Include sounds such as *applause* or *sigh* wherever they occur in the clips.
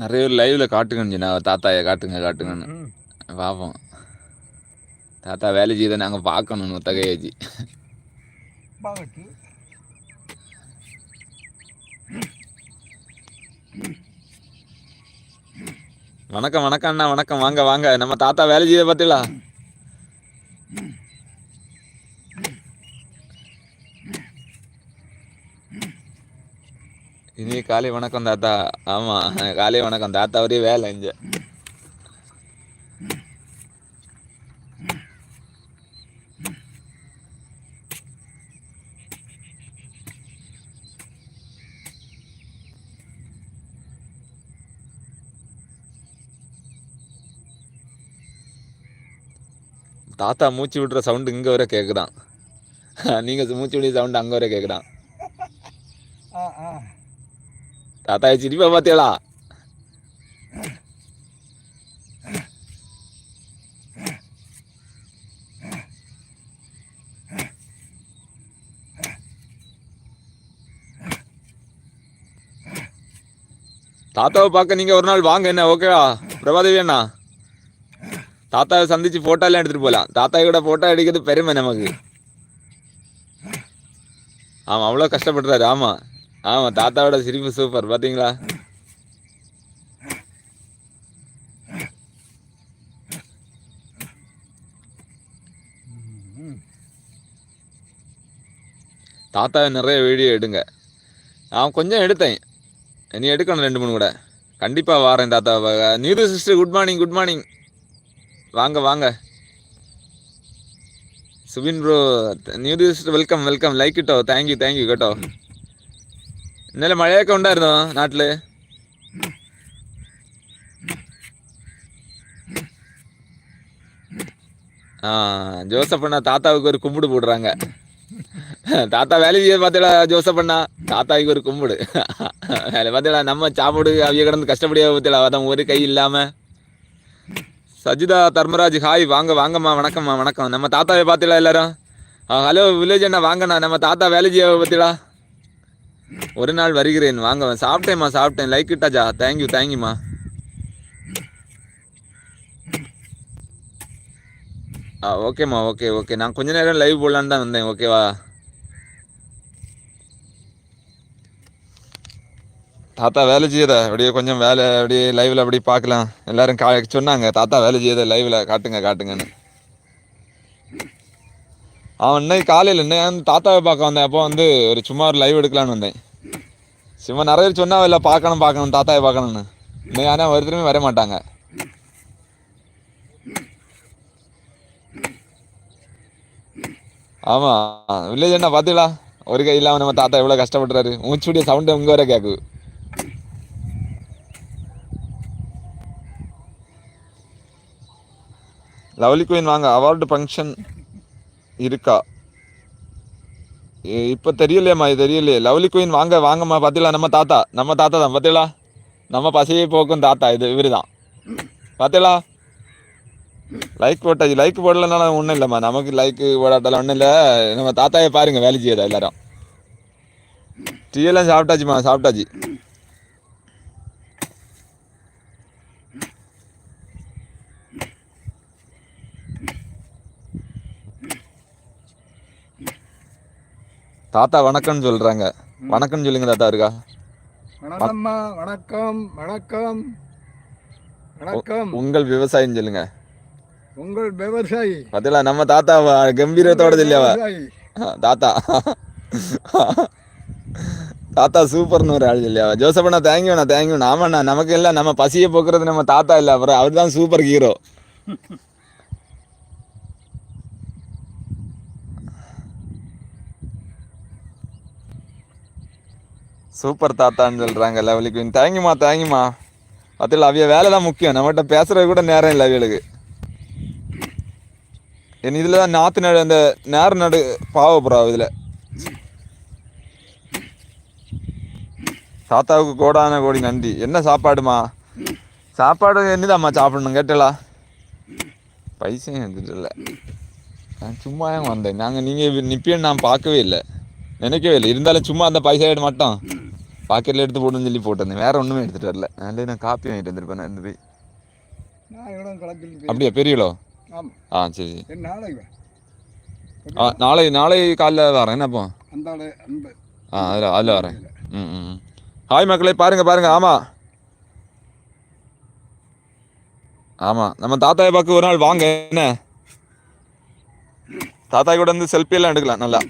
நிறைய பேர் லைவ்ல காட்டுங்கன்னு தாத்தாயை காட்டுங்க காட்டுங்கன்னு. பார்ப்போம் தாத்தா வேலை செய்த நாங்கள் பார்க்கணும் தகையாச்சு பாகட்டு வணக்கம் வணக்கம் அண்ணா வணக்கம். வாங்க வாங்க. நம்ம தாத்தா வேலை செய்ய பார்த்தீங்களா இனி காலை வணக்கம் தாத்தா. ஆமாம் காலை வணக்கம். தாத்தா ஒரே வேலை இங்கே. தாத்தா மூச்சு விடுற சவுண்டு இங்கே வர கேட்குதான் நீங்கள் மூச்சு விடுற சவுண்டு அங்கே வர கேட்குதான் ஆ ஆ தாத்தா சிரிப்பா பார்த்தீங்களா தாத்தாவை பார்க்க நீங்கள் ஒரு நாள் வாங்க என்ன? ஓகேவா பிரபாதேவி அண்ணா. தாத்தாவை சந்திச்சு ஃபோட்டோலாம் எடுத்துகிட்டு போகலாம் தாத்தா கூட ஃபோட்டோ எடுக்கிறது பெருமை நமக்கு. ஆமாம் அவ்வளோ கஷ்டப்படுறாரு ஆமாம் ஆமாம் தாத்தாவோட சிரிப்பு சூப்பர் பார்த்தீங்களா தாத்தாவை நிறைய வீடியோ எடுங்க. நான் கொஞ்சம் எடுத்தேன். நீ எடுக்கணும் ரெண்டு மூணு கூட. கண்டிப்பாக வாரேன் தாத்தாவை Neethu sister good morning good morning வாங்க வாங்க. Subin bro new sister welcome welcome like இட்டோ thank you thank you கேட்டோ ഇന്നലെ മഴയൊക്കെ ഉണ്ടായിരുന്നോ നാട്ടില് ஆ ஜோசப்பண்ணா தாத்தாவுக்கு ஒரு கும்பிடு போடுறாங்க தாத்தா வேலை செய்ய பார்த்தீங்களா ஜோசப்பண்ணா தாத்தாவுக்கு ஒரு கும்பிடு வேலை பார்த்தீங்களா நம்ம சாப்பாடு அவிய கிடந்து கஷ்டப்படியா பார்த்தீங்களா அதான் ஒரு கை இல்லாமல் சஜிதா தர்மராஜ் ஹாய் வாங்க வாங்கம்மா வணக்கம்மா வணக்கம் நம்ம தாத்தாவை பார்த்தீங்களா எல்லாரும் ஆ ஹலோ வில்லேஜ் அண்ணா வாங்கண்ணா நம்ம தாத்தா வேலை செய்ய பார்த்தீங்களா ஒரு நாள் வருகிறேன். வாங்க சாப்பிட்டேம்மா சாப்பிட்டேன். லைக் இட்டாஜா தேங்க்யூ தேங்க்யூமா ஆ ஓகேம்மா ஓகே ஓகே நான் கொஞ்ச நேரம் லைவ் போடலான்னு தான் வந்தேன். ஓகேவா தாத்தா வேலை செய்யத? அப்படியே கொஞ்சம் வேலை அப்படியே லைவில் அப்படியே பார்க்கலாம். எல்லாரும் கா சொன்னாங்க தாத்தா வேலை செய்யத? லைவில் காட்டுங்க காட்டுங்கன்னு. அவன் இன்னைக்கு காலையில் இன்னும் தாத்தாவை பார்க்க வந்தேன். அப்போ வந்து ஒரு சும்மா ஒரு லைவ் எடுக்கலான்னு வந்தேன். சும்மா நிறைய பேர் சொன்னா இல்லை பார்க்கணும் பார்க்கணும் தாத்தாவை பார்க்கணும்னு. இன்னைக்கு ஆனால் ஒருத்தருமே வர மாட்டாங்க. ஆமாம் வில்லேஜ் என்ன பார்த்தீங்களா ஒரு கை இல்லாமல் நம்ம தாத்தா எவ்வளோ கஷ்டப்படுறாரு மூச்சுடைய சவுண்டு உங்க வர கேட்குது லவ்லி குயின் வாங்க அவார்டு ஃபங்க்ஷன் இருக்கா? இப்போ தெரியலையம்மா தெரியலையேம்மா இது தெரியலையே. லவ்லி குயின் வாங்க வாங்கம்மா பார்த்தீங்களா நம்ம தாத்தா நம்ம தாத்தா தான் பார்த்தீங்களா நம்ம பசியை போக்கும் தாத்தா இது இவரு தான் பார்த்தீங்களா லைக் போட்டாச்சு லைக் போடலனால ஒன்றும் இல்லைம்மா. நமக்கு லைக் போடாட்டால ஒன்றும் இல்லை. நம்ம தாத்தாயை பாருங்க வேலை செய்யாதா எல்லாரும். டீ எல்லாம் சாப்பிட்டாச்சுமா சாப்பிட்டாச்சு. தாத்தா வணக்கம்னு சொல்றாங்க. வணக்கம்னு சொல்லுங்க தாத்தா இருக்கா வணக்கம்மா வணக்கம் வணக்கம். வணக்கம். உங்கள் விவசாயம் சொல்லுங்க. உங்கள் விவசாயி. பார்த்தீங்களா நம்ம தாத்தா வ- கம்பீரத்தோட இல்லையாவா. தாத்தா. தாத்தா சூப்பர்னு ஒரு ஆள் இல்லையா? ஜோசப்பண்ணா தேங்க்யூண்ணா தேங்க்யூண்ணா ஆமாண்ணா நமக்கு இல்லை நம்ம பசியை போக்குறது நம்ம தாத்தா இல்லை. அப்புறம் அவர் தான் சூப்பர் ஹீரோ சூப்பர் தாத்தான்னு சொல்கிறாங்க லெவலுக்கு குயின் தேங்க்யூமா தேங்க்யூமா அதில் அவிய வேலை தான் முக்கியம். நம்மகிட்ட பேசுகிறது கூட நேரம் இல்லை அவியலுக்கு என் இதில் தான் நாற்று நடு அந்த நேர நடு பாவப்புறா இதில். தாத்தாவுக்கு கோடான கோடி நன்றி. என்ன சாப்பாடுமா? சாப்பாடு என்னதாம்மா சாப்பிடணும் கேட்டலா? பைசையும் என்கிட்ட இல்லை. நான் சும்மா வந்தேன். நாங்கள் நீங்கள் நிப்பியன்னு நான் பார்க்கவே இல்லை. நினைக்கவே இல்லை. இருந்தாலும் சும்மா அந்த பைசா மட்டும். பாக்கெட்டில் எடுத்து போட்டுன்னு சொல்லி போட்டிருந்தேன். வேற ஒன்றுமே எடுத்துகிட்டு வரல. நல்ல நான் காப்பி வாங்கிட்டு வந்திருப்பேன் நான் போய். அப்படியா? பெரிய கிலோ ஆமாம் ஆ சரி நாளை நாளை காலைல வரேன். என்ன அப்போ? ஆ அதில் அதில் வரேன். ம் ம். ஹாய் மக்களே பாருங்க பாருங்க. ஆமாம் ஆமாம் நம்ம தாத்தாயை பார்க்க ஒரு நாள் வாங்க. என்ன? தாத்தாய் கூட வந்து செல்ஃபி எல்லாம் எடுக்கலாம். நல்லா.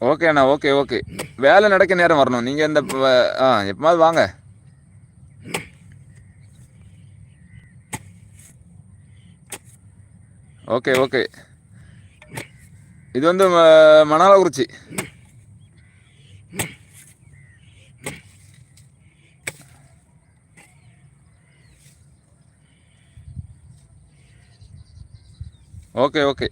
ஓகே அண்ணா ஓகே ஓகே. வேலை நடக்க நேரம் வரணும். நீங்கள் இந்த ஆ எப்போமாவது வாங்க. Okay okay. இது வந்து ம- மணாலக்குறிச்சி ஓகே ஓகே.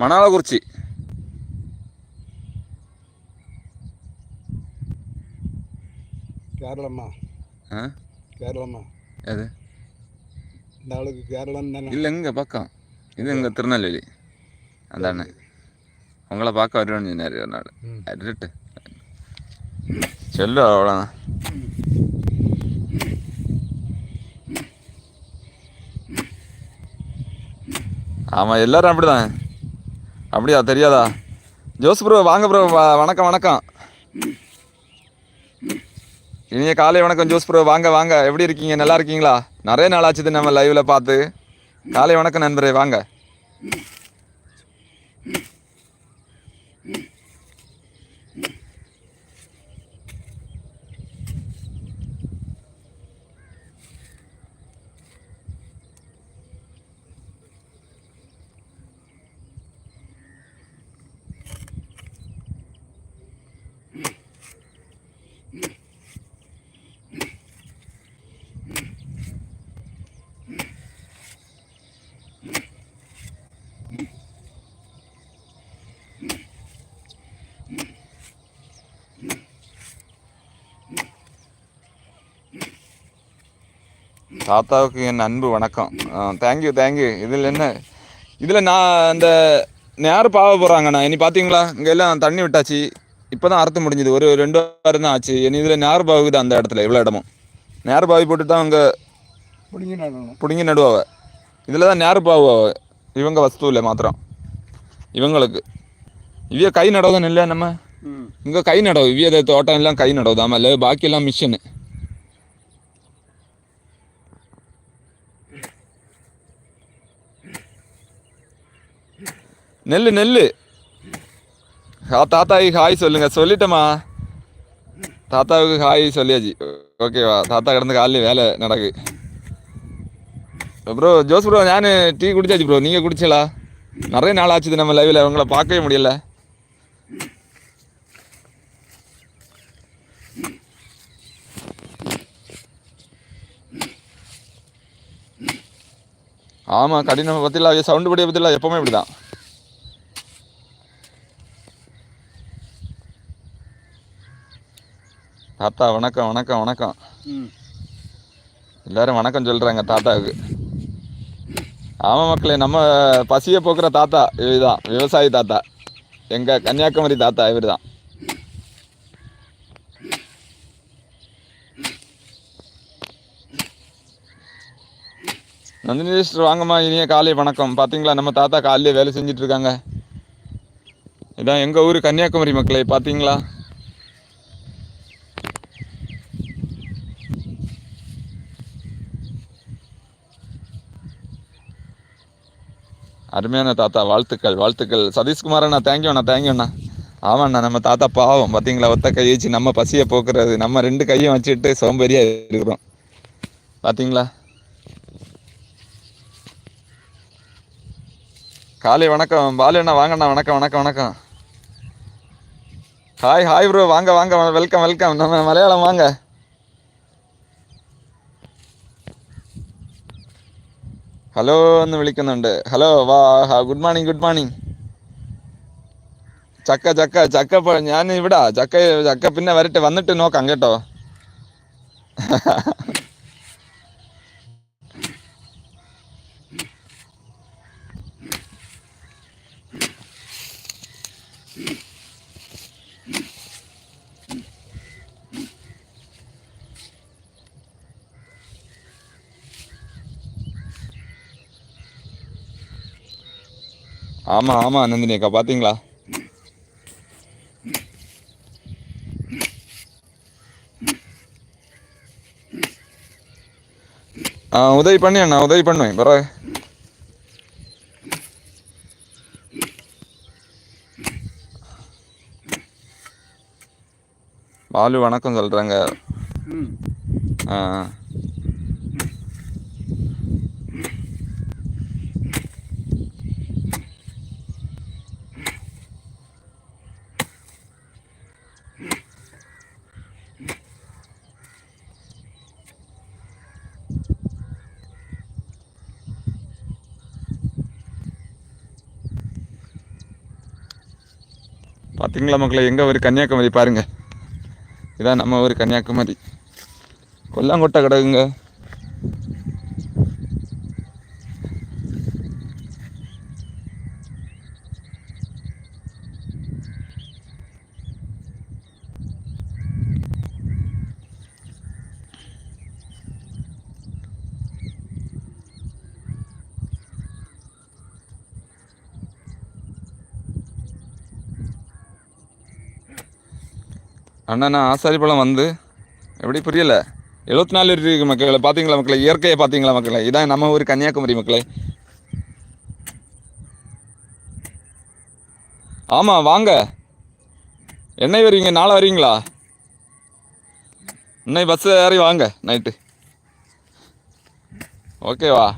மணாலக்குறிச்சி கேரளம்மா. ஆ? கேரளம்மா. எது? இந்த ஆளுக்கு கேரளம் தானே. இல்லை இங்கே பக்கம். இது இங்கே திருநெல்வேலி. அந்த அண்ணன். உங்களை பார்க்க வருவேன்னு சொன்னார் ஒரு நாள். ம். அருட்டு சொல்லு அவ்வளோதான் ஆமாம் எல்லாரும் அப்படிதான். அப்படியா தெரியாதா? ஜோஸ் ப்ரோ வாங்க ப்ரோ வணக்கம் வணக்கம். இனிய காலை வணக்கம் ஜோஸ் ப்ரோ வாங்க வாங்க. எப்படி இருக்கீங்க? நல்லா இருக்கீங்களா? நிறைய நாள் ஆச்சுது நம்ம லைவ்ல பார்த்து. காலை வணக்கம் நண்பரே வாங்க. தாத்தாவுக்கு என் அன்பு வணக்கம். தேங்க்யூ தேங்க்யூ இதில் என்ன? இதில் நான் அந்த நேரம் பாவ போகிறாங்கண்ணா இனி பார்த்தீங்களா இங்கே எல்லாம் தண்ணி விட்டாச்சு. இப்போ தான் அறுத்து முடிஞ்சுது. ஒரு ரெண்டு வாரம் தான் ஆச்சு. இனி இதில் நேர் பாவுக்குது அந்த இடத்துல இவ்வளோ இடமும். நேர் பாவி போட்டு தான் அங்கே பிடிங்கி நடணும் பிடுங்கி நடுவாவ இதில் தான் நேர் பாவு இவங்க வஸ்துவில் மாத்திரம். இவங்களுக்கு. இவிய கை நடவுதான் இல்லை நம்ம? இங்கே கை நடவு. இவிய தோட்டம் எல்லாம் கை நடவு ஆமாம் பாக்கி எல்லாம் மிஷினு நெல் நெல் தாத்தாவுக்கு ஹாய் சொல்லுங்க. சொல்லிட்டேம்மா. தாத்தாவுக்கு ஹாய் சொல்லியாச்சு. ஓகேவா தாத்தா கிடந்து காலையில் வேலை நடக்கு. ப்ரோ ஜோஸ் ப்ரோ நான் டீ குடிச்சாச்சு ப்ரோ நீங்கள் குடிச்சலா நிறைய நாள் ஆச்சுது நம்ம லைவில் உங்களை பார்க்கவே முடியல. ஆமாம் கடினம் பற்றிலாம் சவுண்டு படியை பற்றிலாம் எப்போவுமே இப்படி தான் தாத்தா வணக்கம் வணக்கம் வணக்கம். எல்லாரும் வணக்கம் சொல்கிறாங்க தாத்தாவுக்கு. ஆமாம் மக்களே நம்ம பசியை போக்குற தாத்தா இதுதான் விவசாயி தாத்தா. எங்கள் கன்னியாகுமரி தாத்தா இவர் தான் நந்தினி சிஸ்டர் வாங்கம்மா இனிய காலை வணக்கம். பார்த்தீங்களா நம்ம தாத்தா காலையிலே வேலை செஞ்சுட்டு இருக்காங்க. இதான் எங்கள் ஊர் கன்னியாகுமரி மக்களே பார்த்தீங்களா அருமையான தாத்தா வாழ்த்துக்கள் வாழ்த்துக்கள். சதீஷ்குமார் அண்ணா தேங்க்யூ அண்ணா தேங்க்யூ அண்ணா. ஆமாண்ணா நம்ம தாத்தா பாவம். பார்த்தீங்களா ஒத்த கையை வச்சு நம்ம பசியை போக்குறது. நம்ம ரெண்டு கையும் வச்சுட்டு சோம்பேறியாக இருக்கிறோம். பார்த்தீங்களா காலை வணக்கம். பாலு அண்ணா வாங்கண்ணா வணக்கம் வணக்கம் வணக்கம். ஹாய் ஹாய் ப்ரோ வாங்க வாங்க. வெல்கம் வெல்கம் நம்ம மலையாளம் வாங்க. ഹലോ എന്ന് വിളിക്കുന്നുണ്ട്. ഹലോ വാ ഗുഡ് മോർണിംഗ് ഗുഡ് മോർണിംഗ്. ചക്ക ചക്ക ചക്ക ഞാൻ ഇവിടാ ചക്ക ചക്ക പിന്നെ വരട്ടെ വന്നിട്ട് നോക്കാം കേട്ടോ. *laughs* ஆமாம் ஆமாம் நந்தினி அக்கா பார்த்தீங்களா ஆ உதவி பண்ணி அண்ணா உதவி பண்ணுவேன் பரவாயில்ல. பாலு வணக்கம் சொல்கிறாங்க ஆ. பார்த்தீங்களா மக்களை? எங்கே ஒரு கன்னியாகுமரி பாருங்க. இதான் நம்ம ஒரு கன்னியாகுமரி. கொல்லாங்கொட்டை கிடக்குங்க. அண்ணா ஆசாரி பழம் வந்து. எப்படி புரியல? எழுபத்தி நாலு இருக்கு மக்களை பார்த்தீங்களா மக்களே? இயற்கையை பார்த்தீங்களா மக்களை? இதான் நம்ம ஊர் கன்னியாகுமரி மக்களே. ஆமாம் வாங்க. என்னை வருவீங்க? நாளை வரீங்களா இன்னை பஸ் ஏறி வாங்க நைட்டு ஓகேவா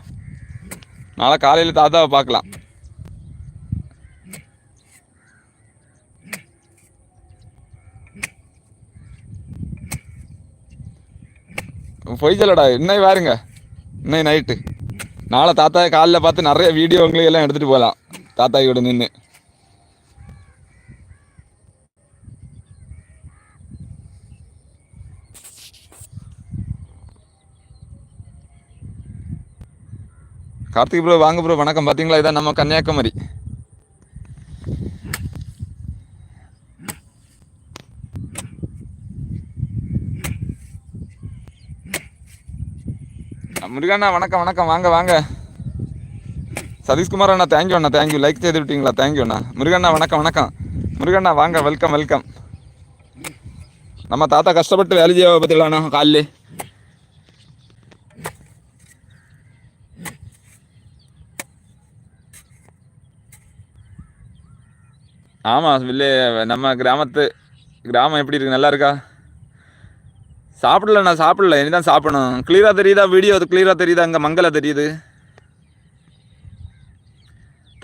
நாளை காலையில் தாத்தாவை பார்க்கலாம். பொய் சொல்லடா. இன்னை பாருங்க இன்னை நைட்டு நாளை தாத்தா காலைல பார்த்து நிறைய வீடியோ உங்களுக்கு எல்லாம் எடுத்துகிட்டு போகலாம். தாத்தா கூட நின்று கார்த்திக் ப்ரோ வாங்க ப்ரோ வணக்கம். பார்த்தீங்களா? இதான் நம்ம கன்னியாகுமரி. முருகண்ணா வணக்கம் வணக்கம். வாங்க வாங்க. சதீஷ்குமார் அண்ணா தேங்க்யூ அண்ணா தேங்க்யூ லைக் செய்து விட்டீங்களா? தேங்க்யூ அண்ணா. முருகண்ணா வணக்கம் வணக்கம். முருகண்ணா வாங்க வெல்கம் வெல்கம் நம்ம தாத்தா கஷ்டப்பட்டு வேலை செய்ய பத்திலாண்ணா காலில் ஆமாம் வில்லே நம்ம கிராமத்து கிராமம் எப்படி இருக்கு? நல்லா இருக்கா? சாப்பிடல நான் சாப்பிடல. இனிதான் சாப்பிடணும். கிளியராக தெரியுதா வீடியோ அது கிளியராக தெரியுதா? அங்கே மங்கள தெரியுது.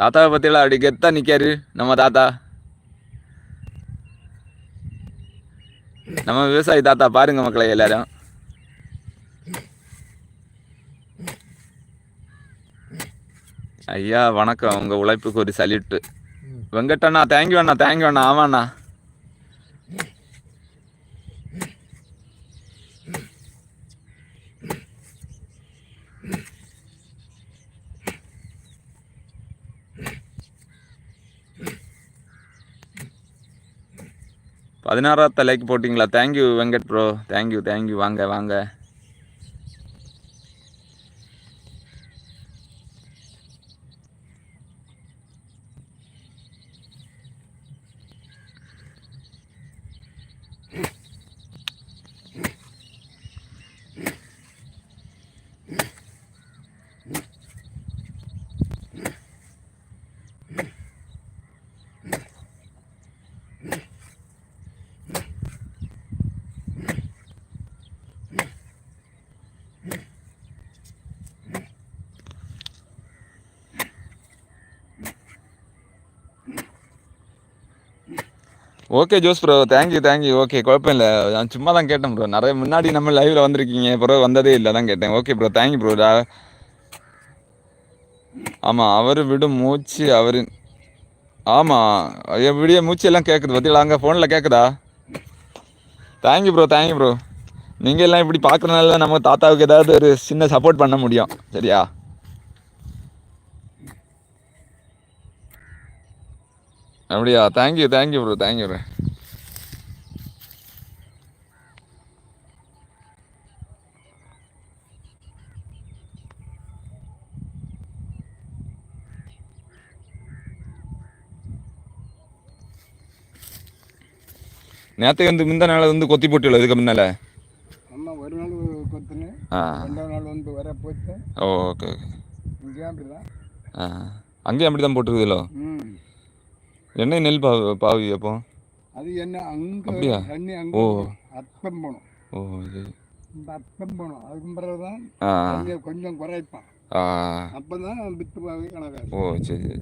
தாத்தாவை பற்றியெல்லாம் அப்படி கெத்தா நிற்காரு நம்ம தாத்தா. நம்ம விவசாயி தாத்தா பாருங்க மக்களை எல்லாரும். ஐயா வணக்கம். உங்கள் உழைப்புக்கு ஒரு சல்யூட்டு வெங்கட்டண்ணா தேங்க்யூ அண்ணா தேங்க்யூ அண்ணா. ஆமாண்ணா. பதினாறாவது லைக் போட்டிங்களா? Thank you Venkat bro thank you thank you வாங்க வாங்க. Okay Jose bro thank you thank you okay குழப்பம் இல்லை. நான் சும்மா தான் கேட்டேன் ப்ரோ நிறைய முன்னாடி நம்ம லைவில் வந்திருக்கீங்க. ப்ரோ வந்ததே இல்லை தான் கேட்டேன். ஓகே ப்ரோ தேங்க்யூ ப்ரோ ஆமாம் அவர் விடும் மூச்சு அவர் ஆமாம் என் விடிய மூச்சு எல்லாம் கேட்குது பார்த்தீங்களா அங்கே ஃபோனில் கேட்குதா தேங்க்யூ ப்ரோ தேங்க்யூ ப்ரோ நீங்கள் எல்லாம் இப்படி பார்க்குறனால நம்ம தாத்தாவுக்கு ஏதாவது ஒரு சின்ன சப்போர்ட் பண்ண முடியும். சரியா? அப்படியா? Thank you thank you bro thank you bro நேற்று வந்து முந்த நாள் வந்து கொத்தி போட்டு இதுக்கு முன்னால? அம்மா ஒரு நாள் கொத்துன்னு ஆ. ரெண்டாவது நாள் வந்து வர போச்சு. Okay okay. இங்கேயும் அப்படிதான். ஆ. அங்கேயும் அப்படி தான் போட்டுருக்குதுலோ? ம். என்ன நெல் பாவு பாவி அப்போ? அது என்ன அங்கே அப்படியா? தண்ணி ஓ. அங்கே அர்த்தம் போகணும். ஓ இது. இந்த அர்த்தம் போகணும். அதுக்கு பிறகு தான் ஆ. தண்ணியை கொஞ்சம் குறைப்பான். ஆ. அப்போ தான் வித்து பாவி கணக்காது ஓ சரி சரி.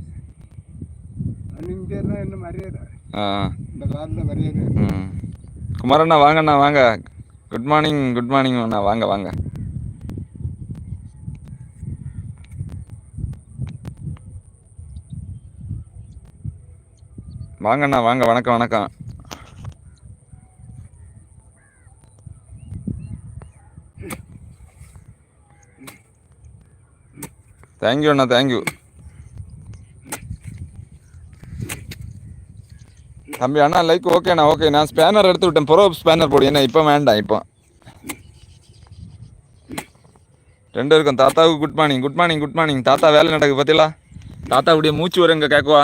இருந்தால் என்ன மரியாதை? ஆ. இந்த காலத்தில் மரியாதை. ம். குமாரண்ணா வாங்கண்ணா வாங்க குட் மார்னிங் குட் மார்னிங் அண்ணா. வாங்க வாங்க. வாங்கண்ணா வாங்க வணக்கம் வணக்கம். தேங்க்யூ அண்ணா தேங்க்யூ தம்பி அண்ணா லைக் ஓகேண்ணா ஓகே நான் ஸ்பேனர் எடுத்து விட்டேன். ப்ரோ ஸ்பேனர் போடு. என்ன இப்போ வேண்டாம் இப்போ. ரெண்டு இருக்கும் தாத்தாவுக்கு good morning good morning good morning தாத்தா வேலை நடக்கு பார்த்தீங்களா தாத்தா அப்படியே மூச்சு வரும் இங்கே கேட்குவா?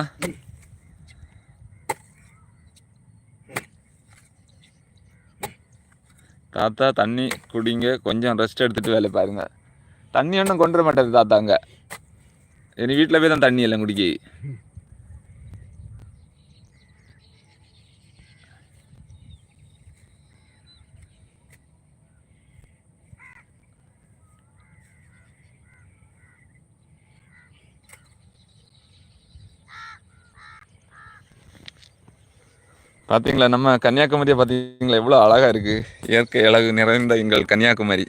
தாத்தா தண்ணி குடிங்க. கொஞ்சம் ரெஸ்ட் எடுத்துகிட்டு வேலை பாருங்கள் தண்ணி ஒன்றும் கொண்டு வர மாட்டாரு தாத்தாங்க என் வீட்டில் போய் தான் தண்ணி எல்லாம் குடிக்க. பார்த்தீங்களா நம்ம கன்னியாகுமரியை பார்த்தீங்களா எவ்வளோ அழகாக இருக்குது இயற்கை அழகு நிறைந்த எங்கள் கன்னியாகுமரி.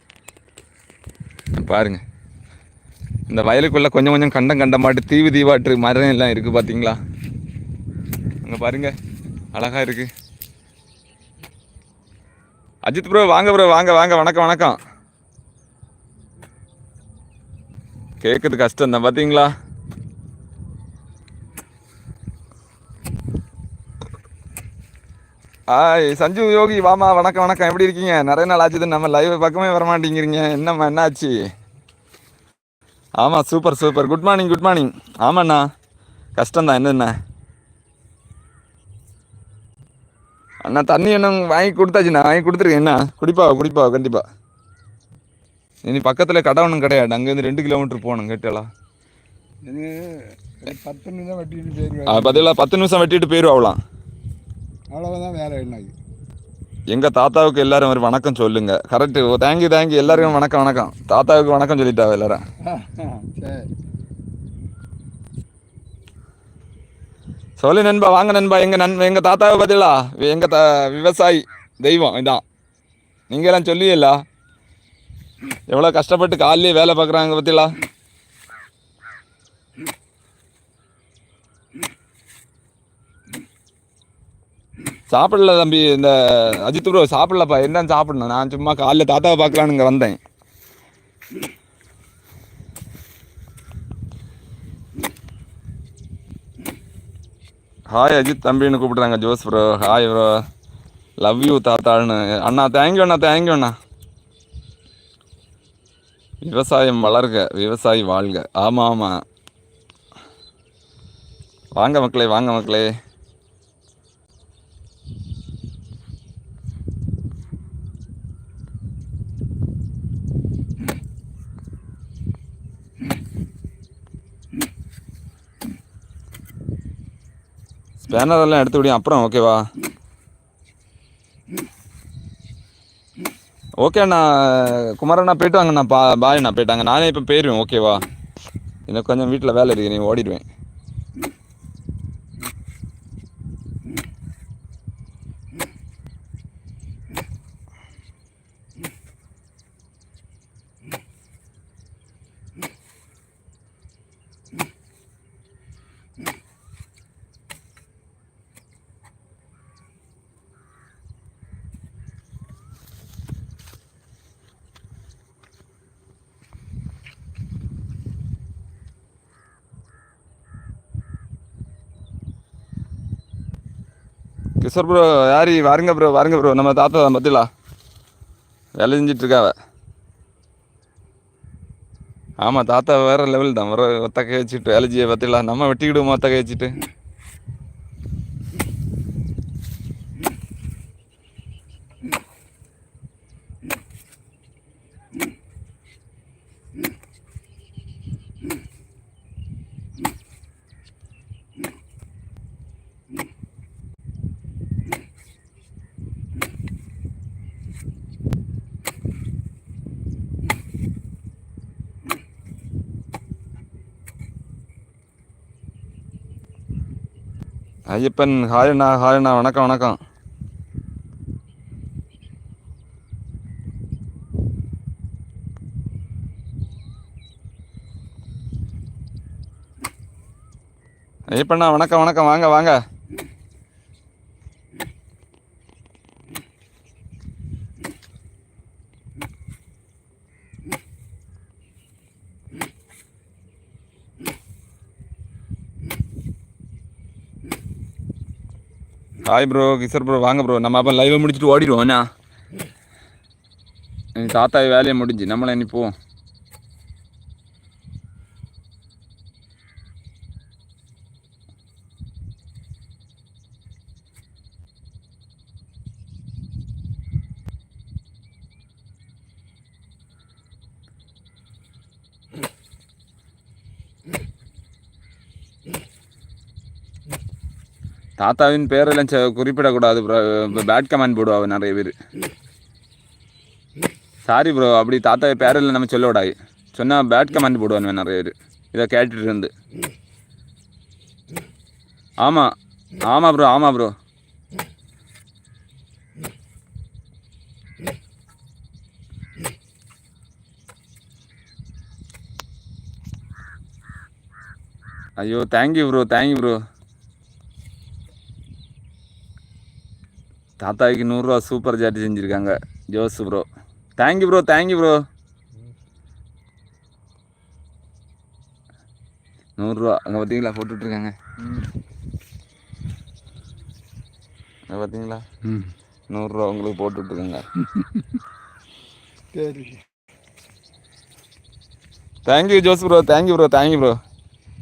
பாருங்கள் இந்த வயலுக்குள்ளே கொஞ்சம் கொஞ்சம் கண்டம் கண்டமாட்டு தீவு தீவாட்டு மரம் எல்லாம் இருக்குது பார்த்தீங்களா அங்கே பாருங்கள் அழகாக இருக்குது அஜித் ப்ரோ வாங்க ப்ரோ வாங்க வாங்க. வணக்கம் வணக்கம். கேட்குறது கஷ்டம் தான் பார்த்தீங்களா ஆய் சஞ்சு யோகி வாமா வணக்கம் வணக்கம். எப்படி இருக்கீங்க? நிறைய நாள் ஆச்சுது நம்ம லைவ் பக்கமே வர மாட்டேங்கிறீங்க என்னம்மா என்ன ஆச்சு ஆமாம் super super good morning good morning ஆமாண்ணா. கஷ்டம்தான் என்னண்ணா அண்ணா தண்ணி என்ன வாங்கி கொடுத்தாச்சுண்ணா. வாங்கி கொடுத்துருக்கேன் என்ன? குடிப்பா குடிப்பா கண்டிப்பாக இனி பக்கத்தில் கடை ஒன்றும் கிடையாது. அங்கேருந்து ரெண்டு கிலோமீட்டர் போகணும் ஒரு பத்து நிமிஷம் வெட்டிட்டு போயிடுவேன் பதிலாக பத்து நிமிஷம் வெட்டிட்டு போயிடுவாங்களாம் அவ்வளோதான் வேலை என்ன எங்கள் தாத்தாவுக்கு எல்லாரும் ஒரு வணக்கம் சொல்லுங்க. கரெக்டு தேங்க்யூ தேங்க்யூ எல்லாருக்கும் வணக்கம் வணக்கம். தாத்தாவுக்கு வணக்கம் சொல்லிட்டாவ எல்லாரும். சரி. சொல்லு நண்பா வாங்க நண்பா. எங்கள் நண் எங்கள் தாத்தாவை பார்த்தீங்களா எங்கள் தா விவசாயி தெய்வம் இதான். நீங்க எல்லாம் சொல்லியல்ல எவ்வளோ கஷ்டப்பட்டு காலையிலே வேலை பார்க்குறாங்க பார்த்தீங்களா சாப்பிடல தம்பி இந்த அஜித் ப்ரோ சாப்பிடலப்பா என்ன சாப்பிடணும். நான் சும்மா காலைல தாத்தாவை பார்க்கலான்னு இங்கே வந்தேன். ஹாய் அஜித் தம்பின்னு கூப்பிட்றாங்க Jose bro hi bro love you தாத்தான்னு. அண்ணா தேங்க்யூ அண்ணா தேங்க்யூ அண்ணா. விவசாயம் வளர்க விவசாயி வாழ்க. ஆமாம் ஆமாம் வாங்க மக்களே வாங்க மக்களே. ஸ்பேனர் எல்லாம் எடுத்து விடியும் அப்புறம் ஓகேவா ஓகே அண்ணா குமாரண்ணா போயிட்டு வாங்கண்ணா பா பாய் அண்ணா போயிட்டாங்க. நானே இப்போ போயிடுவேன் ஓகேவா எனக்கு கொஞ்சம் வீட்டில் வேலை இருக்கு நீ ஓடிடுவேன். கிஷோர் ப்ரோ யாரி வாருங்க ப்ரோ வாருங்க ப்ரோ நம்ம தாத்தா பத்திலா வேலை செஞ்சிட்டு இருக்காவ ஆமாம் தாத்தா வேறு லெவல் தான். வர ஒத்தக்க வச்சுட்டு வேலை செய்ய பத்திலா. நம்ம வெட்டிக்கிடுவோம் ஒத்தக்க வச்சுட்டு ஐயப்பன் ஹாரிண்ணா ஹாரிண்ணா வணக்கம் வணக்கம். ஐயப்பண்ணா வணக்கம் வணக்கம் வாங்க வாங்க. ஹாய் ப்ரோ கிஷோர் ப்ரோ வாங்க ப்ரோ நம்ம அப்போ லைவை முடிச்சுட்டு ஓடிடுவோம் என்ன? தாத்தா வேலையை முடிஞ்சு. நம்மளை இனி போவோம் தாத்தாவின் பேரெல்லாம் செ- குறிப்பிடக்கூடாது ப்ரோ பேட் கமெண்ட் போடுவாங்க நிறைய பேர். சாரி ப்ரோ அப்படி தாத்தா பேரெல்லாம் நம்ம சொல்ல விடாது சொன்னால் பேட் கமெண்ட் போடுவானுங்க நிறைய பேர். இதை கேட்டுட்டு இருந்து. ஆமாம் ஆமாம் ப்ரோ ஆமாம் ப்ரோ ஐயோ தேங்க்யூ ப்ரோ தேங்க்யூ ப்ரோ தாத்தாவுக்கு நூறுரூவா சூப்பர் சாட் செஞ்சுருக்காங்க. Jose bro thank you bro thank you bro நூறுரூவா அங்கே பார்த்தீங்களா போட்டுட்ருக்காங்க அங்கே பார்த்தீங்களா ம். நூறுரூவா உங்களுக்கு போட்டுட்ருக்காங்க சரி. Thank you Jose bro thank you bro thank you bro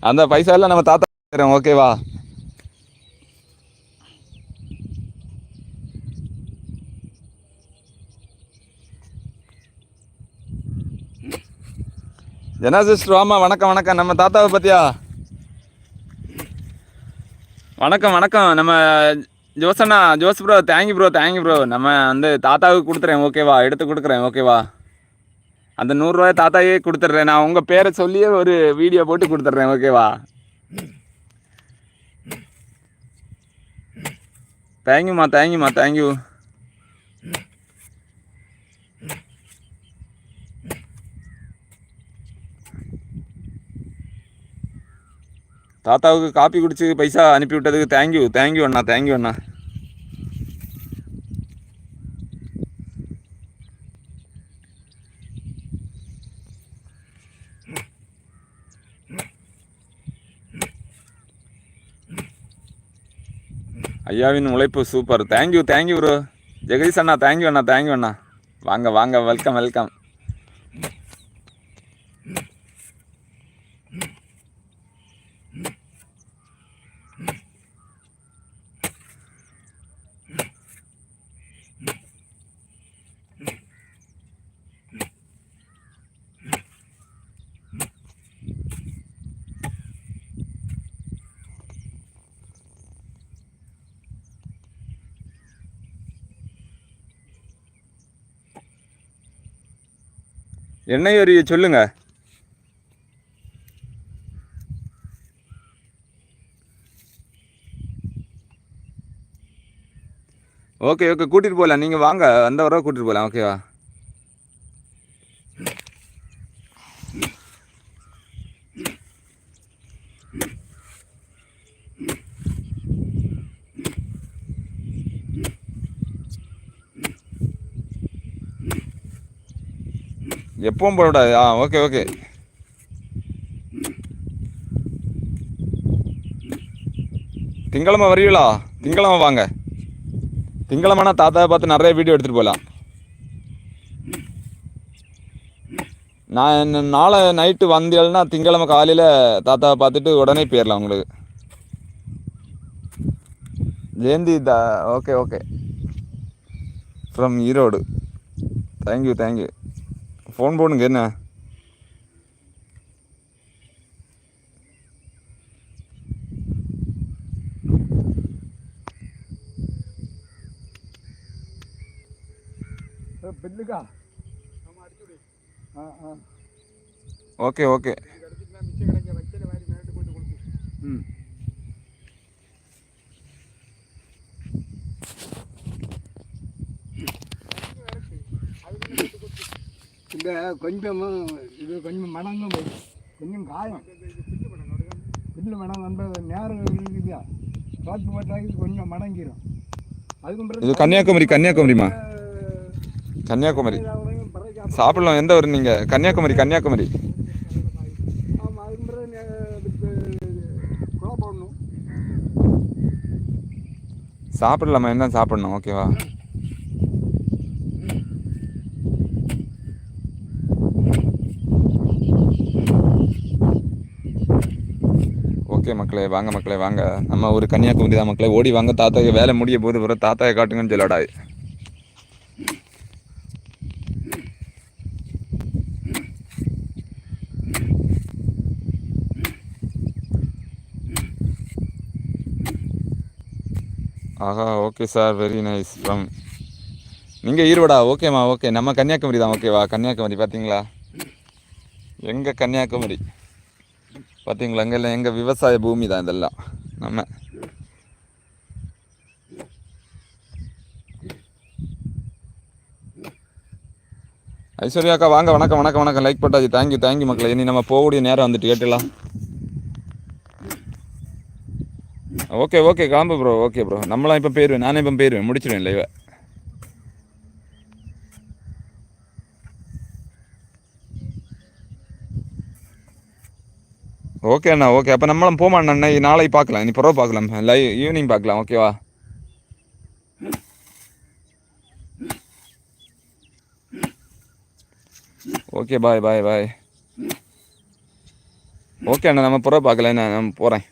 அந்த பைசா எல்லாம் நம்ம தாத்தா ஓகேவா ஜனா சிஸ்டர் வணக்கம் வணக்கம். நம்ம தாத்தாவை பற்றியா வணக்கம் வணக்கம். நம்ம ஜோசண்ணா Jose bro thank you bro thank you bro நம்ம வந்து தாத்தாவுக்கு கொடுத்துறேன் ஓகேவா எடுத்து கொடுக்குறேன் ஓகேவா அந்த நூறுரூவாய் தாத்தாவே கொடுத்துட்றேன். நான் உங்கள் பேரை சொல்லியே ஒரு வீடியோ போட்டு கொடுத்துட்றேன் ஓகேவா தேங்க்யூம்மா தேங்க்யூம்மா தேங்க்யூ தாத்தாவுக்கு காப்பி குடிச்சு பைசா அனுப்பி விட்டதுக்கு தேங்க்யூ தேங்க்யூ அண்ணா தேங்க்யூ அண்ணா. ஐயாவின் உழைப்பு super thank you thank you bro Jagadeesh Anna thank you அண்ணா தேங்க்யூ அண்ணா. வாங்க வாங்க வெல்கம் வெல்கம் எண்ணெய் வரி சொல்லுங்க. ஓகே ஓகே கூட்டிட்டு போகலாம் நீங்கள் வாங்க. அந்த வர கூட்டிட்டு போகலாம் ஓகேவா இப்பவும் போடக்கூடாது ஆ ஓகே ஓகே திங்களமை வரீங்களா திங்களமை வாங்க. திங்களமான தாத்தாவை பார்த்து நிறைய வீடியோ எடுத்துகிட்டு போகலாம். நான் நாளை நைட்டு வந்தியல்னா திங்களமை காலையில் தாத்தாவை பார்த்துட்டு உடனே போயிடலாம் உங்களுக்கு. ஜெயந்தி தா okay okay from Erode. Thank you thank you phone போடுங்க என்ன? பெல்லுக்கா ஆ ஆ. Okay okay. ம். இந்த கொஞ்சம் இது கொஞ்சம் மணங்கும் கொஞ்சம் காயம். பில்லு மணம் வந்து நேரம் இருக்குதா காற்று போட்டாக்கி கொஞ்சம் மணங்கிரும் அதுக்கும் பிறகு இது கன்னியாகுமரி கன்னியாகுமரிமா கன்னியாகுமரி. சாப்பிடலாம் எந்த ஊர் நீங்கள் கன்னியாகுமரி கன்னியாகுமரி. சாப்பிடலாமா? என்ன சாப்பிடணும்? ஓகேவா ஓகே மக்களே வாங்க மக்களே வாங்க. நம்ம ஒரு கன்னியாகுமரி தான் மக்களே. ஓடி வாங்க தாத்தாக்கு வேலை முடிய போது பிறகு தாத்தாயை காட்டுங்கன்னு சொல்லடா. ஆஹா okay sir very nice from நீங்கள் ஈரோடா ஓகேம்மா ஓகே நம்ம கன்னியாகுமரி தான் ஓகேவா கன்னியாகுமரி பார்த்தீங்களா எங்கள் கன்னியாகுமரி? பார்த்தீங்களா அங்கே எங்கள் விவசாய பூமி தான் இதெல்லாம். நம்ம. ஐஸ்வர்யாக்கா வாங்க வணக்கம் வணக்கம் வணக்கம். லைக் போட்டாச்சு. தேங்க்யூ தேங்க்யூ மக்களே. இனி நம்ம போகக்கூடிய நேரம் வந்துட்டு கேட்டுலாம் ஓகே ஓகே கிளம்பு ப்ரோ ஓகே ப்ரோ நம்மளாம் இப்போ போயிடுவேன் நானே இப்போ போயிடுவேன் முடிச்சிடுவேன் லைவை ஓகே அண்ணா ஓகே அப்போ நம்மளும் போமா அண்ணா. நாளை பார்க்கலாம். நீ பிறகு பார்க்கலாம். லைவ் ஈவினிங் பார்க்கலாம். ஓகேவா ஓகே பாய் பாய் பாய் ஓகே அண்ணா நம்ம பிறகு பார்க்கல நான் போகிறேன்